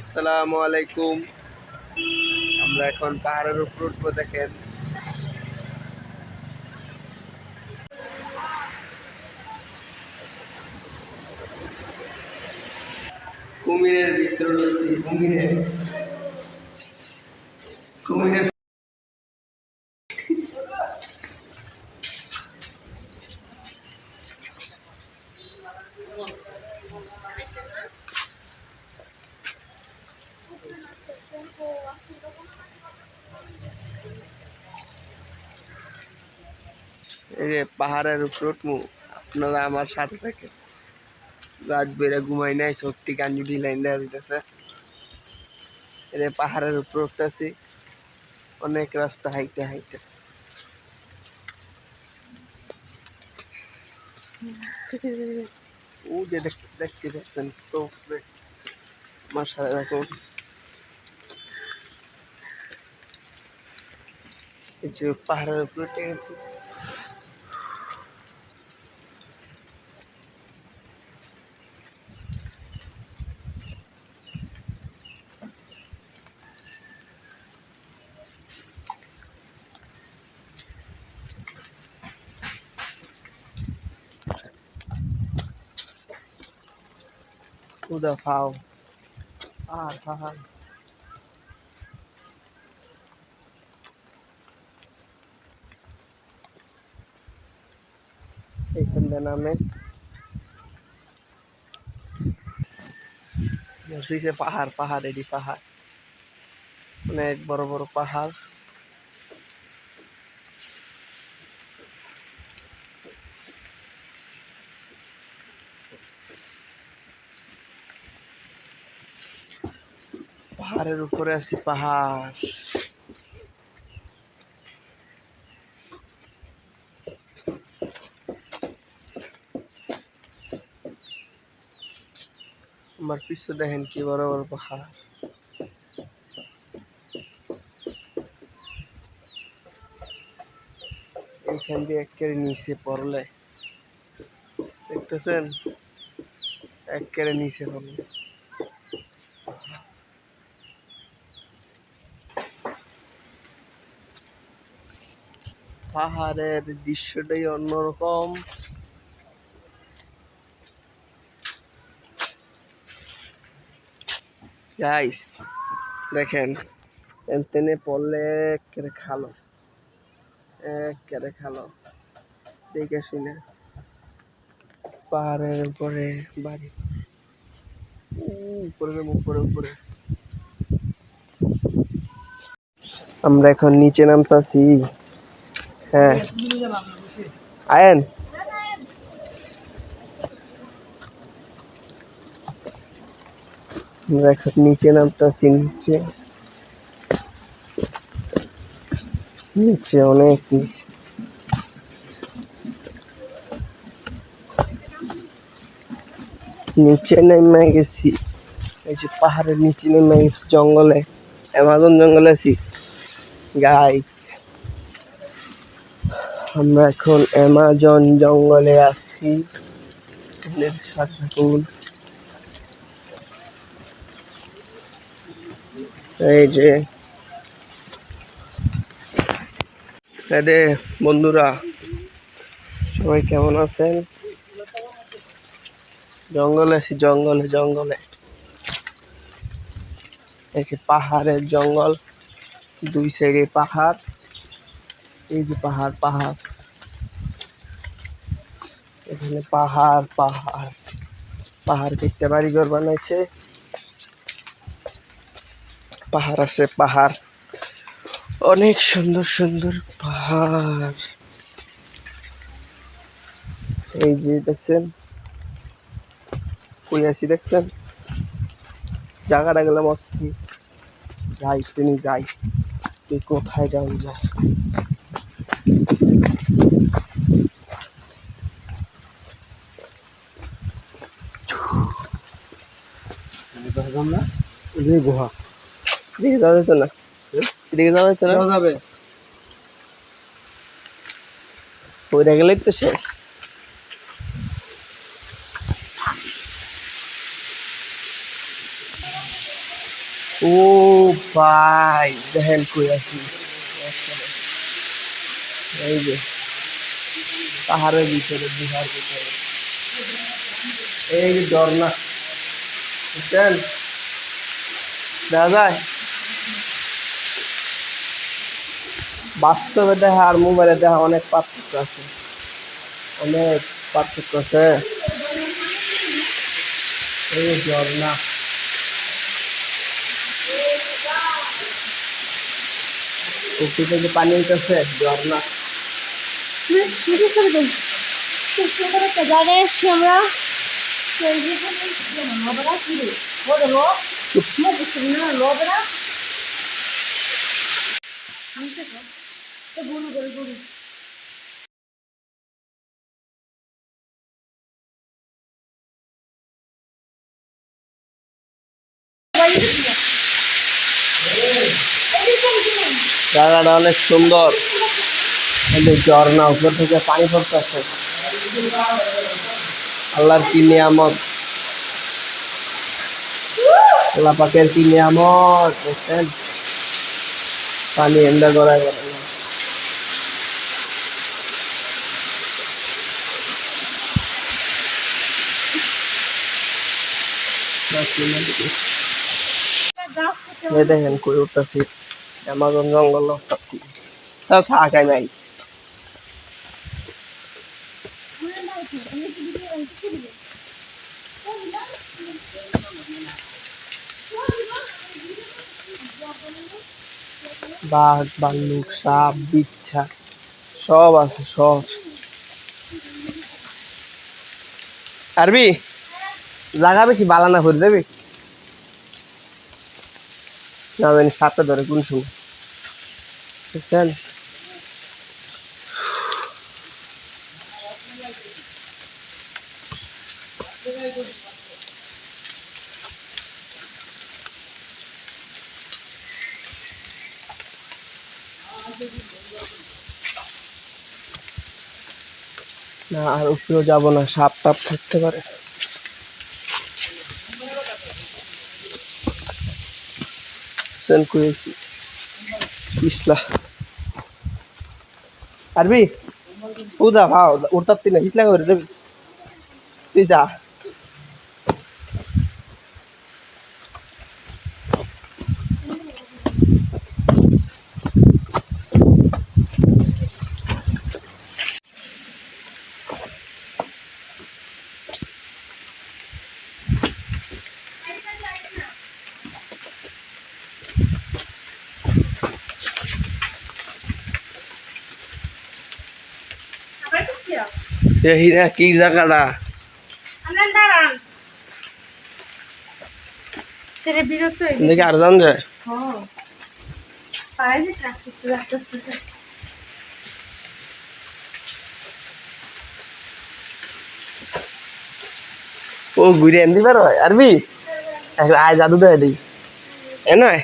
আসসালামু আলাইকুম। আমরা এখন পাহাড়ের উপর উঠবো দেখেন। কুমিরের ভিতরে রয়েছে কুমিরের কুমিরের যে পাহাড়ের উপর উঠবো আপনারা আমার সাথে থাকে। রাত বেড়ে ঘুমাই নাই, সত্যি কাঞ্জু লাইন দেওয়া দিতেছে এই পাহাড়ের উপর উঠতেছি, অনেক রাস্তা হাইটে হাইটে। ও যে দেখ- দেখতে পাচ্ছেন তো আমার সাথে দেখুন। পাহাড়ের উপরে উঠে গেছি। Udah pau. Ah, tahan. এইখান দিয়ে নামে হইছে পাহাড় পাহাড় এডি পাহাড় অনেক বড় বড় পাহাড় পাহাড়ের উপরে আছি, পাহাড়। আমার পিছু দেখেন কি বড় বড় পাহাড়। এইখান দিয়ে একেবারে নিচে পড়লে, দেখতেছেন? একেবারে নিচে পড়লে। পাহাড়ের দৃশ্যটাই অন্যরকম। গাইস দেখেন, এনতেনে পড়লে একেবারে খালো। একেবারে খালো। দেখে শুনে। পাহাড়ের উপরে বাড়ি। উপরে উপরে উপরে। আমরা এখন নিচে নামতাছি। হ্যাঁ। আয়েন। এখন নিচে নামতাছি নিচে নিচে অনেক নিচে। নিচে নেমে গেছি। এই যে পাহাড়ের নিচে নেমে গেছি, জঙ্গলে, অ্যামাজন জঙ্গলে আছি। গাইস আমরা এখন অ্যামাজন জঙ্গলে আছি। এই যে। রে বন্ধুরা, সবাই কেমন আছেন? জঙ্গলে আছি, জঙ্গলে জঙ্গলে। এই যে পাহাড়ের জঙ্গল, দুই সাইডে পাহাড়। এই যে পাহাড় পাহাড়। এখানে পাহাড় পাহাড় পাহাড় কেটে বাড়িঘর বানাইছে। পাহাড় আছে, পাহাড়। অনেক সুন্দর সুন্দর পাহাড়। এই যে দেখছেন? কই আছি দেখছেন? জায়গাটা গেলাম অস্থির যাই তিনি যাই। কোথায় যাও যায়? গুহা। এদিকে যাওয়া যেত না। এদিকে যাওয়া যেত না? যাবে। ওইটা গেলেই তো শেষ। ও ভাই দেখেন কই আছি। এই যে পাহাড়ের ভিতরে বিহার ভিতরে। এই যে ঝর্ণা। বুঝছেন? দেখা যায় বাস্তবে দেখা আর মোবাইলে দেখা অনেক পার্থক্য আছে। অনেক পার্থক্য আছে। এই ঝর্ণা উপর থেকে পানি উঠেছে ঝর্ণা জায়গায় আমরা জায়গাটা অনেক সুন্দর। ঝর্ণা উপর থেকে পানি পড়তেছে। আল্লাহর কি নিয়ামত? আল্লাহ পাকের কি নিয়ামত বুঝছেন পানি এন্ডা গড়ায় গড়ায় এই দেখেন কই উঠতেছি অ্যামাজন জঙ্গল উঠতেছি তা থাকাই নাই বাঘ ভাল্লুক সাপ, বিচ্ছা, সব আছে, সব। আরবি জায়গা বেশি বালানা করে দেবে? না সাপটা ধরে কোন সময়? বুঝছেন? না, আর উপরেও যাব না, সাপ টাপ থাকতে পারে। সেন করেছি। ইসলা আরবি? উদা ভাও উঠতার তিনে হিসলা করে দেবি। তুই যা। এই না কি জায়গাটা দেখি আর জান যায়? হ্যাঁ। ও ঘুরে আনতে পারো? আরবি? আয় জাদু দেয় দিই। এ নয়?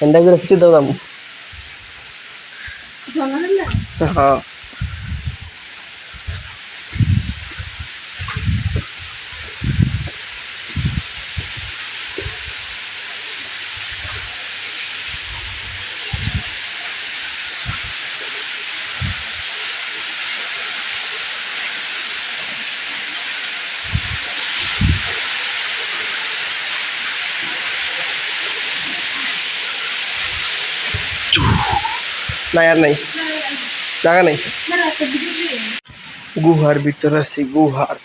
এন্ডা করে পিছিয়ে দাও Ờ. này anh này. হ্যাঁ নাই আর নাই জায়গা নাই না একটা ভিডিও দিয়ে গুহার ভিতরে আছি গুহার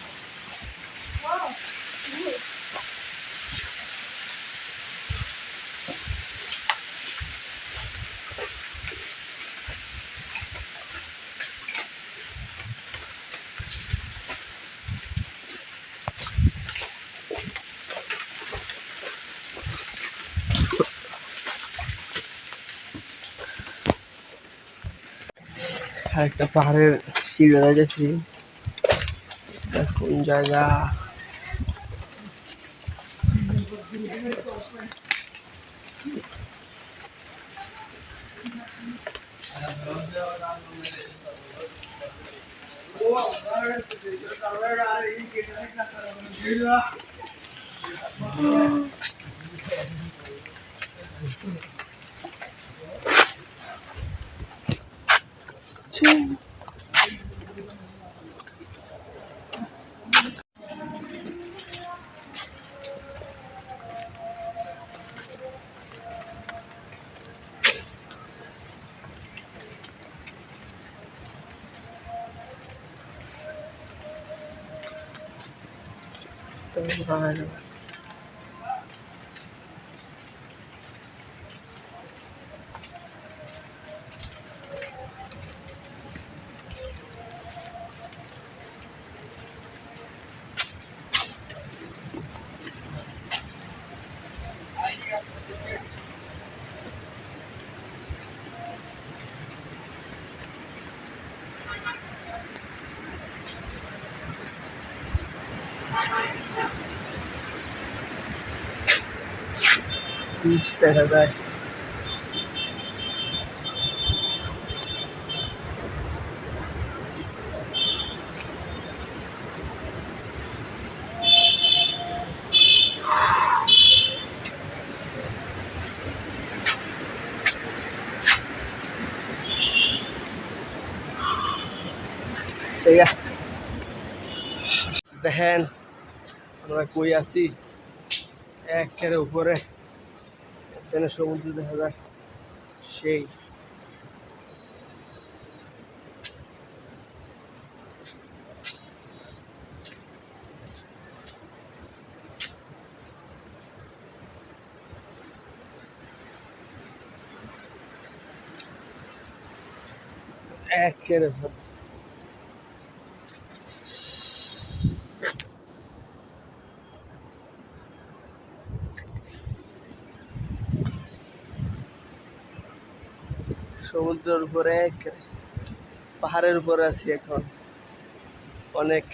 আর একটা পাহাড়ের সিঁড়ি যাচ্ছি কোন জায়গা Ang pangalan. বীজ দেখা যায় দেখেন আমরা কই আছি? একের উপরে। এখানে সমুদ্র দেখা যায়? সেই। একের সমুদ্রের উপরে পাহাড়ের উপরে আছি এখন। অনেক